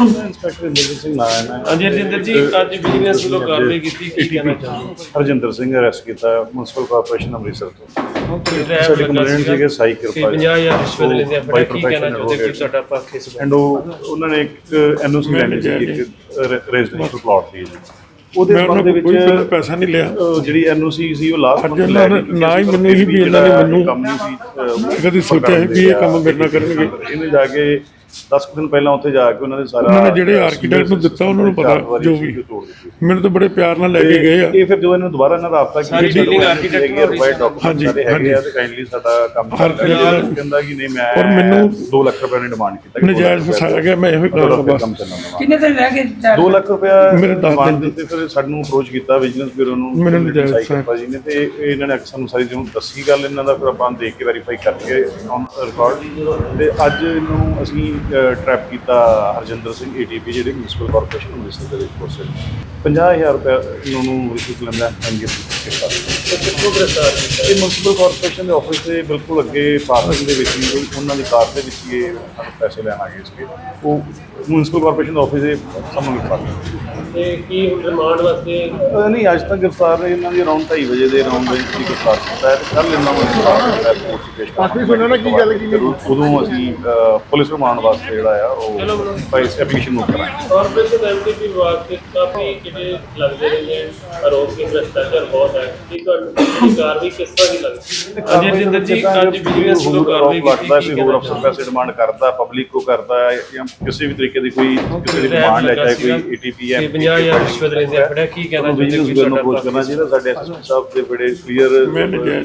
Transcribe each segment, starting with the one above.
Inspector Inderjit Singh Narayan ਹੈ ਹਾਂਜੀ ਰਜਿੰਦਰ ਜੀ ਅੱਜ ਵਿਜੀਲੈਂਸ ਵੱਲੋਂ ਕਾਰਵਾਈ ਕੀਤੀ ਕੀ ਕਹਿਣਾ ਚਾਹੁੰਦੇ ਹਰਜਿੰਦਰ ਸਿੰਘ ਅਰੈਸਟ ਕੀਤਾ ਮਿਊਨਿਸਪਲ ਕਾਰਪੋਰੇਸ਼ਨ ਅੰਮ੍ਰਿਤਸਰ ਤੋਂ। ਹੋ ਸਾਡੀ ਕੰਪਲੇਂਟ ਸੀ ਕਿ ਸਾਈ ਕਿਰਪਾ 50000 ਰਿਸ਼ਵਤ ਲੈਂਦੇ ਆ ਬੜਾ ਕੀ ਕਹਿਣਾ ਚਾਹੁੰਦੇ ਕਿ। ਤੁਹਾਡਾ ਪੱਖ ਇਸ ਐਂਡ ਉਹ ਉਹਨਾਂ ਨੇ ਇੱਕ ਐਨਓਸੀ ਲੈਣੀ ਸੀ ਇੱਕ ਰੈਜ਼ੀਡੈਂਸ਼ੀਅਲ ਪਲਾਟ ਦੀ ਜੀ ਉਹਦੇ ਸੰਬੰਧ ਦੇ ਕੋਲ ਕੋਈ ਵਿੱਚ ਪੈਸਾ ਨਹੀਂ ਲਿਆ। ਜਿਹੜੀ ਐਨਓਸੀ ਸੀ ਉਹ ਲਾਸਟ ਅੱਜ ਉਹਨਾਂ ਨੇ ਨਾ ਹੀ ਮੈਨੂੰ ਹੀ ਵੀ ਇਹਨਾਂ ਨੇ ਮੈਨੂੰ ਕੰਮ ਨਹੀਂ ਸੀ ਅਹ, ਕਦੀ ਸੋਚਿਆ ਵੀ ਇਹ ਕੰਮ ਮੇਰੇ ਨਾਲ ਕਰਨਗੇ। ਇਹਨੇ ਜਾ ਕੇ 10 ਦਿਨ ਪਹਿਲਾਂ ਉੱਥੇ ਜਾ ਕੇ ਉਹਨਾਂ ਨੇ ਸਾਰਾ ਉਹਨਾਂ ਨੇ ਜਿਹੜੇ architect ਨੂੰ ਦਿੱਤਾ ਉਹਨਾਂ ਨੂੰ ਪਤਾ ਜੋ ਵੀ। ਤੋੜ ਦਿੱਤੀ ਮੈਨੂੰ ਤਾਂ ਬੜੇ ਪਿਆਰ ਨਾਲ ਲੈ ਕੇ ਗਏ ਆ ਇਹ ਫਿਰ ਜਦੋਂ ਇਹਨਾਂ ਦੁਬਾਰਾ ਇਹਨਾਂ ਦਾ ਆਪਤਾ ਸਾਰੀ ਨਾਲ ਹੋਈ ਸੀ। ਹਾਂਜੀ ਹਾਂਜੀ, ਹੈਗੇ ਆ ਤੇ ਕਾਈਂਡਲੀ ਸਾਡਾ ਕੰਮ ਕਹਿੰਦਾ ਕਿ ਨਹੀਂ ਮੈਂ ਔਰ ਮੈਨੂੰ 2 ਲੱਖ ਰੁਪਏ ਨੇ ਡਿਮਾਂਡ ਕੀਤਾ ਕਿ ਨਜਾਇਜ਼ ਫਸਾਇਆ ਗਿਆ ਮੈਂ ਇਹੋ ਹੀ ਕੰਮ ਵਾ। ਕਿੰਨੇ ਦਿਨ ਰਹਿ ਗਏ ਜਾ- 2 ਲੱਖ ਰੁਪਇਆ ਮੇਰੇ ਦਸ demand ਦਿਨ ਦਿੱਤੇ ਫਿਰ ਸਾਨੂੰ ਅਪਰੋਚ ਕੀਤਾ ਵਿਜੀਲੈਂਸ ਬਿਊਰੋ ਨੂੰ ਮੈਨੂੰ ਨਜਾਇਜ਼ ਫਸਾਇਆ। ਜੀ ਨੇ ਤੇ ਇਹ ਇਹਨਾਂ ਨੇ ਸਾਨੂੰ ਸਾਰੀ ਜਿਹਨੂੰ ਦੱਸੀ ਗੱਲ ਇਹਨਾਂ ਦਾ ਫਿਰ ਆਪਾਂ ਦੇਖ ਕੇ ਵੈਰੀਫਾਈ ਕਰਕੇ ਔਨ ਰਿਕਾਰਡ ਤੇ ਅੱਜ ਇਹਨੂੰ ਅਸੀਂ ਟਰੈਪ ਕੀਤਾ ਹਰਜਿੰਦਰ ਸਿੰਘ ਏਟੀਪੀ ਜਿਹੜੇ ਮਿਊਨਿਸਪਲ ਕਾਰਪੋਰੇਸ਼ਨ ਅੰਮ੍ਰਿਤਸਰ ਦੇ ਵਿੱਚ ਪੋਸਟ 50000 ਰੁਪਏ ਇਹਨਾਂ ਨੂੰ ਰਿਸ਼ਵਤ ਲੈਂਦਾ ਐਨਗੇ ਕੀਤਾ ਕਿੱਥੋਂ ਗ੍ਰਿਫਤਾਰ ਕੀਤਾ ਇਹ ਮਿਊਨਿਸਪਲ ਕਾਰਪੋਰੇਸ਼ਨ ਦੇ ਆਫਿਸ ਦੇ ਬਿਲਕੁਲ ਅੱਗੇ ਪਾਰਕਿੰਗ ਦੇ ਵਿੱਚ ਹੀ ਉਹਨਾਂ ਦੀ ਕਾਰ ਦੇ ਵਿੱਚ ਹੀ ਇਹ ਸਾਨੂੰ ਪੈਸੇ ਲੈਣ ਆ ਗਏ ਸੀਗੇ। ਉਹ ਮਿਊਨਿਸਪਲ ਕਾਰਪੋਰੇਸ਼ਨ ਦੇ ਆਫਿਸ ਦੇ ਸਾਹਮਣੇ ਗ੍ਰਿਫਤਾਰ ਤੇ ਕੀ ਰਿਮਾਂਡ ਵਾਸਤੇ ਨਹੀਂ ਅੱਜ ਤੱਕ ਗ੍ਰਿਫਤਾਰ ਨੇ ਇਹਨਾਂ ਦੀ ਅਰਾਊਂਡ 2:30 ਵਜੇ ਦੇ ਅਰਾਊਂਡ ਵਿੱਚ ਹੀ ਗ੍ਰਿਫਤਾਰ ਕੀਤਾ ਹੈ। ਕੱਲ ਇਹਨਾਂ ਨੂੰ ਗ੍ਰਿਫਤਾਰ ਕੀਤਾ ਕਾਫੀ ਸੁਣਿਆ ਨਾ ਕੀ ਗੱਲ ਕੀ ਉਦੋਂ ਅਸੀਂ ਪੁਲਿਸ ਰਿਮਾਂਡ ਵਾਸਤੇ ਜਿਹੜਾ ਆ ਉਹ ਫਾਈਸ ਐਪਲੀਕੇਸ਼ਨ ਨੂੰ ਕਰਾਂਗੇ। ਕਾਰਪੋਰੇਸ਼ਨ ਐਮਟੀਪੀ ਵਿਭਾਗ ਤੇ ਕਾਫੀ ਜਿਹੜੇ ਲੱਗਦੇ ਰਹਿੰਦੇ ਆ ਆਰੋਪ ਕਿ ਭ੍ਰਿਸ਼ਟਾਚਾਰ ਬਹੁਤ ਹੈ। ਕੀ ਤੁਹਾਨੂੰ ਕਾਰਵਾਈ ਕਿਸ ਤਰ੍ਹਾਂ ਦੀ ਲੱਗਦੀ? ਹਾਂਜੀ ਰਜਿੰਦਰ ਜੀ ਅੱਜ ਵਿਜੀਲੈਂਸ ਵੱਲੋਂ ਕਾਰਵਾਈ ਲੱਗਦਾ ਕੀ ਕਿ ਹੋਰ ਅਫਸਰ ਪੈਸੇ ਡਿਮਾਂਡ ਕਰਦਾ ਪਬਲਿਕ ਕੋ ਕਰਦਾ ਹੈ ਜਾਂ ਕਿਸੇ ਵੀ ਤਰੀਕੇ ਦੀ ਕੋਈ ਕਿਸੇ ਦੀ ਡਿਮਾਂਡ ਲੈ ਚਾਹੇ ਕੋਈ ਏਟੀਪੀ ਹੈ 50000 ਰਿਸ਼ਵਤ ਲੈਂਦੇ ਆ ਬੜਾ ਕੀ ਕਹਿਣਾ ਚਾਹੁੰਦੇ ਬਿਜ਼ਨਸ ਕਿ ਨੂੰ ਤੁਹਾਡਾ ਅਪਰੋਚ ਕਰਨਾ ਚਾਹੀਦਾ ਸਾਡੇ ਐਸਐਸਪੀ ਸਾਹਿਬ ਦੇ ਬੜੇ ਕਲੀਅਰ।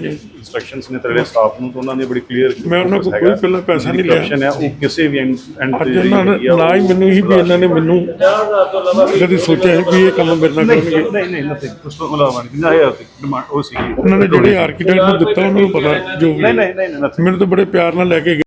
ਇਨਸਟਰਕਸ਼ਨਸ ਨੇ ਤੇਰੇ ਸਟਾਫ ਨੂੰ ਤਾਂ ਉਹਨਾਂ ਨੇ ਬੜੀ ਕਲੀਅਰ ਮੈਂ ਉਹਨਾਂ ਕੋਲ ਕੋਈ ਪਹਿਲਾਂ ਪੈਸਾ ਨਹੀਂ ਲਿਆ। ਹੈ ਉਹ ਕਿਸੇ ਵੀ ਐਂਡ ਅੱਜ ਨੇ ਨਾ ਹੀ ਮੈਨੂੰ ਹੀ ਵੀ ਇਹਨਾਂ ਨੇ ਮੈਨੂੰ 50000 ਤੋਂ ਇਲਾਵਾ ਵੀ ਕਦੀ ਸੋਚਿਆ ਸੀ ਵੀ ਇਹ ਕੰਮ ਮੇਰੇ ਨਾਲ ਕਰਨਗੇ। ਨਹੀਂ ਨਹੀਂ ਨਥਿੰਗ ਉਸ ਤੋਂ ਇਲਾਵਾ ਨਹੀਂ ਨਾ ਇਹ ਡਿਮਾਂਡ ਉਹ ਸੀ ਉਹਨਾਂ ਨੇ ਜਿਹੜੇ ਆਰਕੀਟੈਕਟ ਨੂੰ ਦਿੱਤਾ ਉਹਨਾਂ ਨੂੰ ਪਤਾ ਜੋ ਵੀ ਨਹੀਂ ਨਹੀਂ ਨਹੀਂ nothing. ਮੈਨੂੰ ਤਾਂ ਬੜੇ ਪਿਆਰ ਨਾਲ ਲੈ ਕੇ ਗਏ